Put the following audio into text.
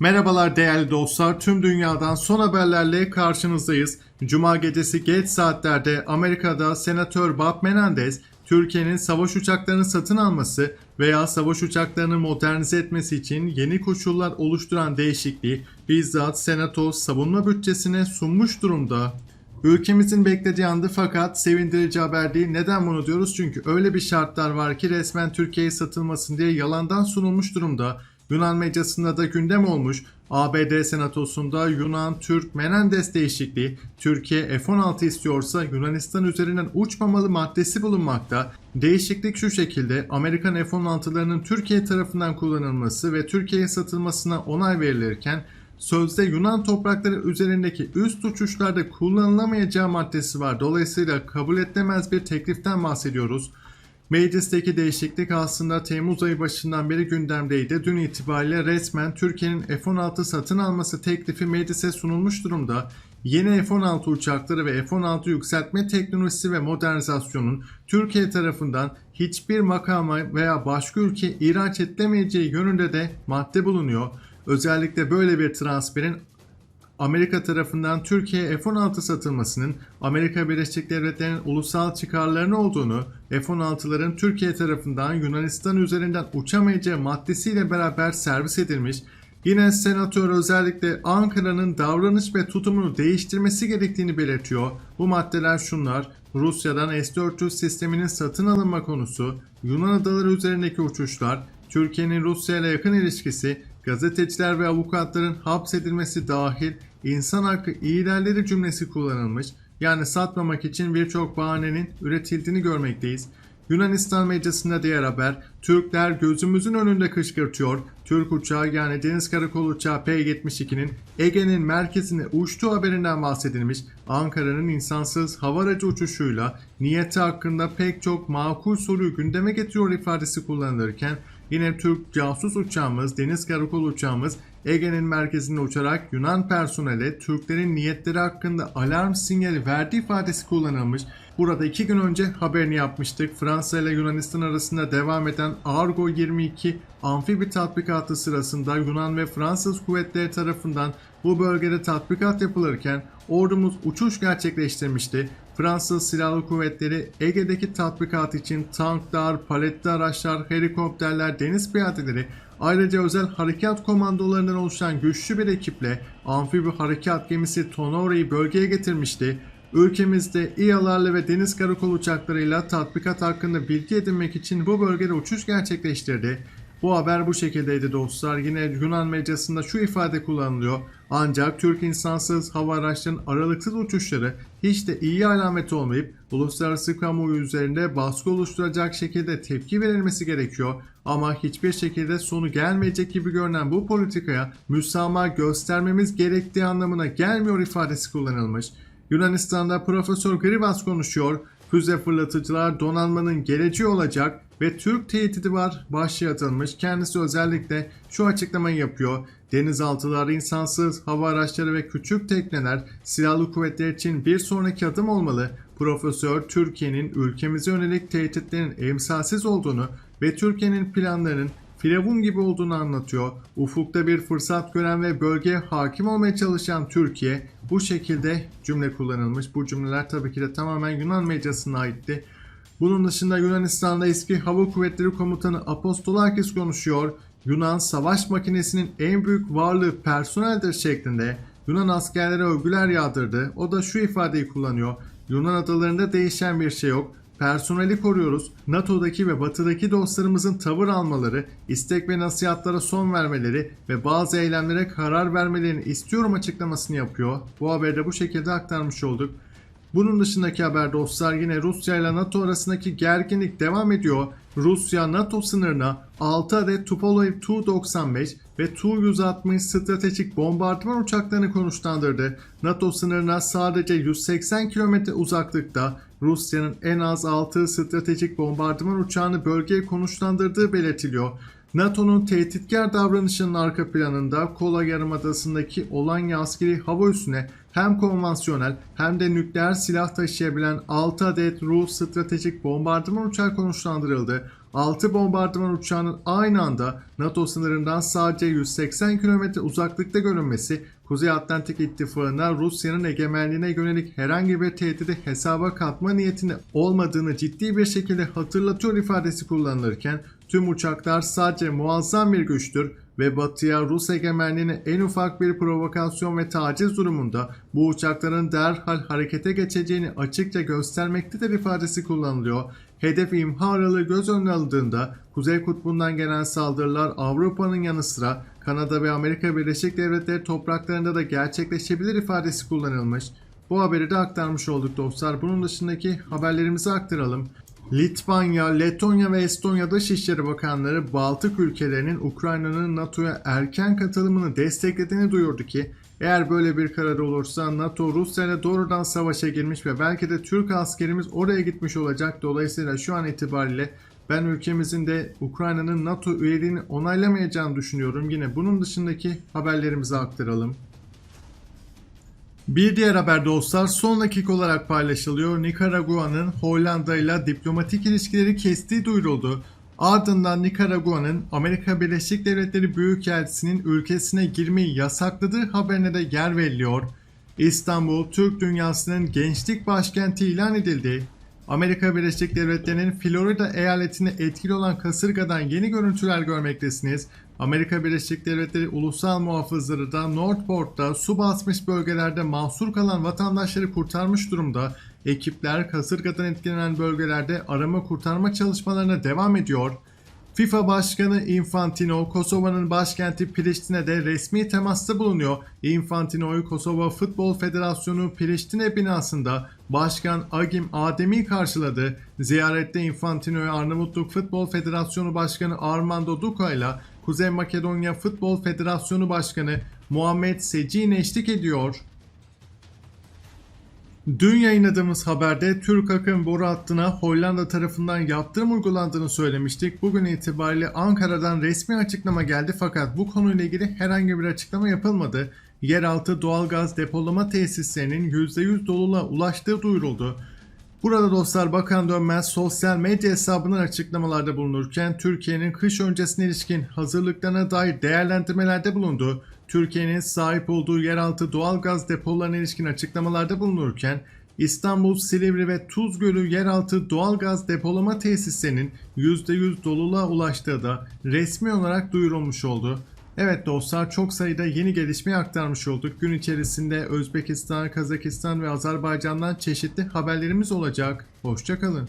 Merhabalar değerli dostlar. Tüm dünyadan son haberlerle karşınızdayız. Cuma gecesi geç saatlerde Amerika'da Senatör Bob Menendez, Türkiye'nin savaş uçaklarını satın alması veya savaş uçaklarını modernize etmesi için yeni koşullar oluşturan değişikliği bizzat Senato savunma bütçesine sunmuş durumda. Ülkemizin beklediği andı fakat sevindirici haber değil. Neden bunu diyoruz? Çünkü öyle bir şartlar var ki resmen Türkiye'ye satılmasın diye yalandan sunulmuş durumda. Yunan medyasında da gündem olmuş. ABD senatosunda Yunan-Türk Menendez değişikliği Türkiye F-16 istiyorsa Yunanistan üzerinden uçmamalı maddesi bulunmakta. Değişiklik şu şekilde Amerikan F-16'larının Türkiye tarafından kullanılması ve Türkiye'ye satılmasına onay verilirken sözde Yunan toprakları üzerindeki üst uçuşlarda kullanılamayacağı maddesi var. Dolayısıyla kabul edilemez bir tekliften bahsediyoruz. Meclisteki değişiklik aslında Temmuz ayı başından beri gündemdeydi. Dün itibariyle resmen Türkiye'nin F-16 satın alması teklifi meclise sunulmuş durumda. Yeni F-16 uçakları ve F-16 yükseltme teknolojisi ve modernizasyonun Türkiye tarafından hiçbir makama veya başka ülke ihraç edilemeyeceği yönünde de madde bulunuyor. Özellikle böyle bir transferin Amerika tarafından Türkiye'ye F-16 satılmasının Amerika Birleşik Devletleri'nin ulusal çıkarlarına olduğunu, F-16'ların Türkiye tarafından Yunanistan üzerinden uçamayacağı maddesiyle beraber servis edilmiş, yine senatör özellikle Ankara'nın davranış ve tutumunu değiştirmesi gerektiğini belirtiyor. Bu maddeler şunlar, Rusya'dan S-400 sisteminin satın alınma konusu, Yunan adaları üzerindeki uçuşlar, Türkiye'nin Rusya ile yakın ilişkisi, gazeteciler ve avukatların hapsedilmesi dahil insan hakkı iyilerleri cümlesi kullanılmış. Yani satmamak için birçok bahanenin üretildiğini görmekteyiz. Yunanistan medyasında diğer haber, Türkler gözümüzün önünde kışkırtıyor. Türk uçağı yani Deniz Karakolu uçağı P-72'nin Ege'nin merkezine uçtuğu haberinden bahsedilmiş. Ankara'nın insansız hava aracı uçuşuyla niyeti hakkında pek çok makul soruyu gündeme getiriyor ifadesi kullanılırken Yine Türk casus uçağımız, deniz karakol uçağımız Ege'nin merkezinde uçarak Yunan personele Türklerin niyetleri hakkında alarm sinyali verdiği ifadesi kullanılmış. Burada iki gün önce haberini yapmıştık. Fransa ile Yunanistan arasında devam eden Argo 22 amfibi tatbikatı sırasında Yunan ve Fransız kuvvetleri tarafından bu bölgede tatbikat yapılırken ordumuz uçuş gerçekleştirmişti. Fransız Silahlı Kuvvetleri Ege'deki tatbikat için tanklar, paletli araçlar, helikopterler, deniz piyadeleri ayrıca özel harekat komandolarından oluşan güçlü bir ekiple amfibi harekat gemisi Tonori'yi bölgeye getirmişti. Ülkemizde İHA'larla ve deniz karakol uçaklarıyla tatbikat hakkında bilgi edinmek için bu bölgede uçuş gerçekleştirdi. Bu haber bu şekildeydi dostlar. Yine Yunan medyasında şu ifade kullanılıyor. Ancak Türk insansız hava araçlarının aralıksız uçuşları hiç de iyi alamet olmayıp uluslararası kamuoyu üzerinde baskı oluşturacak şekilde tepki verilmesi gerekiyor. Ama hiçbir şekilde sonu gelmeyecek gibi görünen bu politikaya müsamaha göstermemiz gerektiği anlamına gelmiyor ifadesi kullanılmış. Yunanistan'da Profesör Grivas konuşuyor. Füze fırlatıcılar donanmanın geleceği olacak ve Türk tehdidi var başlığı atılmış. Kendisi özellikle şu açıklamayı yapıyor. Denizaltılar, insansız hava araçları ve küçük tekneler silahlı kuvvetler için bir sonraki adım olmalı. Profesör Türkiye'nin ülkemize yönelik tehditlerin emsalsiz olduğunu ve Türkiye'nin planlarının firavun gibi olduğunu anlatıyor. Ufukta bir fırsat gören ve bölgeye hakim olmaya çalışan Türkiye bu şekilde cümle kullanılmış. Bu cümleler tabii ki de tamamen Yunan medyasına aitti. Bunun dışında Yunanistan'da eski Hava Kuvvetleri Komutanı Apostolakis konuşuyor. Yunan savaş makinesinin en büyük varlığı personeldir şeklinde Yunan askerlere övgüler yağdırdı. O da şu ifadeyi kullanıyor. Yunan adalarında değişen bir şey yok. Personeli koruyoruz. NATO'daki ve batıdaki dostlarımızın tavır almaları, istek ve nasihatlara son vermeleri ve bazı eylemlere karar vermelerini istiyorum açıklamasını yapıyor. Bu haberde bu şekilde aktarmış olduk. Bunun dışındaki haber dostlar yine Rusya ile NATO arasındaki gerginlik devam ediyor. Rusya NATO sınırına 6 adet Tupolev Tu-95 ve Tu-160 stratejik bombardıman uçaklarını konuşlandırdı. NATO sınırına sadece 180 kilometre uzaklıkta Rusya'nın en az 6 stratejik bombardıman uçağını bölgeye konuşlandırdığı belirtiliyor. NATO'nun tehditkar davranışının arka planında Kola Yarımadası'ndaki Olanya askeri hava üssüne hem konvansiyonel hem de nükleer silah taşıyabilen 6 adet Rus stratejik bombardıman uçağı konuşlandırıldı. 6 bombardıman uçağının aynı anda NATO sınırından sadece 180 km uzaklıkta görünmesi Kuzey Atlantik İttifakı'na Rusya'nın egemenliğine yönelik herhangi bir tehdidi hesaba katma niyetinde olmadığını ciddi bir şekilde hatırlatıyor ifadesi kullanılırken tüm uçaklar sadece muazzam bir güçtür ve batıya Rus egemenliğine en ufak bir provokasyon ve taciz durumunda bu uçakların derhal harekete geçeceğini açıkça göstermektedir ifadesi kullanılıyor. Hedef imha aralığı göz önüne alındığında Kuzey Kutbu'ndan gelen saldırılar Avrupa'nın yanı sıra Kanada ve Amerika Birleşik Devletleri topraklarında da gerçekleşebilir ifadesi kullanılmış. Bu haberi de aktarmış olduk dostlar. Bunun dışındaki haberlerimizi aktaralım. Litvanya, Letonya ve Estonya Dışişleri Bakanları Baltık ülkelerinin Ukrayna'nın NATO'ya erken katılımını desteklediğini duyurdu ki eğer böyle bir karar olursa NATO Rusya ile doğrudan savaşa girmiş ve belki de Türk askerimiz oraya gitmiş olacak. Dolayısıyla şu an itibariyle ben ülkemizin de Ukrayna'nın NATO üyeliğini onaylamayacağını düşünüyorum. Yine bunun dışındaki haberlerimizi aktaralım. Bir diğer haber dostlar son dakika olarak paylaşılıyor. Nikaragua'nın Hollanda ile diplomatik ilişkileri kestiği duyuruldu. Ardından Nikaragua'nın Amerika Birleşik Devletleri Büyükelçisi'nin ülkesine girmeyi yasakladığı haberine de yer veriliyor. İstanbul, Türk dünyasının gençlik başkenti ilan edildi. Amerika Birleşik Devletleri'nin Florida eyaletine etkili olan kasırgadan yeni görüntüler görmektesiniz. Amerika Birleşik Devletleri ulusal muhafızları da Northport'ta su basmış bölgelerde mahsur kalan vatandaşları kurtarmış durumda. Ekipler kasırgadan etkilenen bölgelerde arama kurtarma çalışmalarına devam ediyor. FIFA Başkanı Infantino, Kosova'nın başkenti Priştine'de resmi temasta bulunuyor. Infantino'yu Kosova Futbol Federasyonu Priştine binasında Başkan Agim Ademi karşıladı. Ziyarette Infantino'yu Arnavutluk Futbol Federasyonu Başkanı Armando Duca ile Kuzey Makedonya Futbol Federasyonu Başkanı Muhammed Secin eşlik ediyor. Dün yayınladığımız haberde Türk akım boru hattına Hollanda tarafından yaptırım uygulandığını söylemiştik. Bugün itibariyle Ankara'dan resmi açıklama geldi fakat bu konuyla ilgili herhangi bir açıklama yapılmadı. Yeraltı doğalgaz depolama tesislerinin %100 doluluğa ulaştığı duyuruldu. Burada dostlar Bakan Dönmez sosyal medya hesabından açıklamalarda bulunurken Türkiye'nin kış öncesine ilişkin hazırlıklarına dair değerlendirmelerde bulundu. Türkiye'nin sahip olduğu yeraltı doğalgaz depolarına ilişkin açıklamalarda bulunurken İstanbul, Silivri ve Tuz Gölü yeraltı doğalgaz depolama tesislerinin %100 doluluğa ulaştığı da resmi olarak duyurulmuş oldu. Evet dostlar çok sayıda yeni gelişmeyi aktarmış olduk. Gün içerisinde Özbekistan, Kazakistan ve Azerbaycan'dan çeşitli haberlerimiz olacak. Hoşçakalın.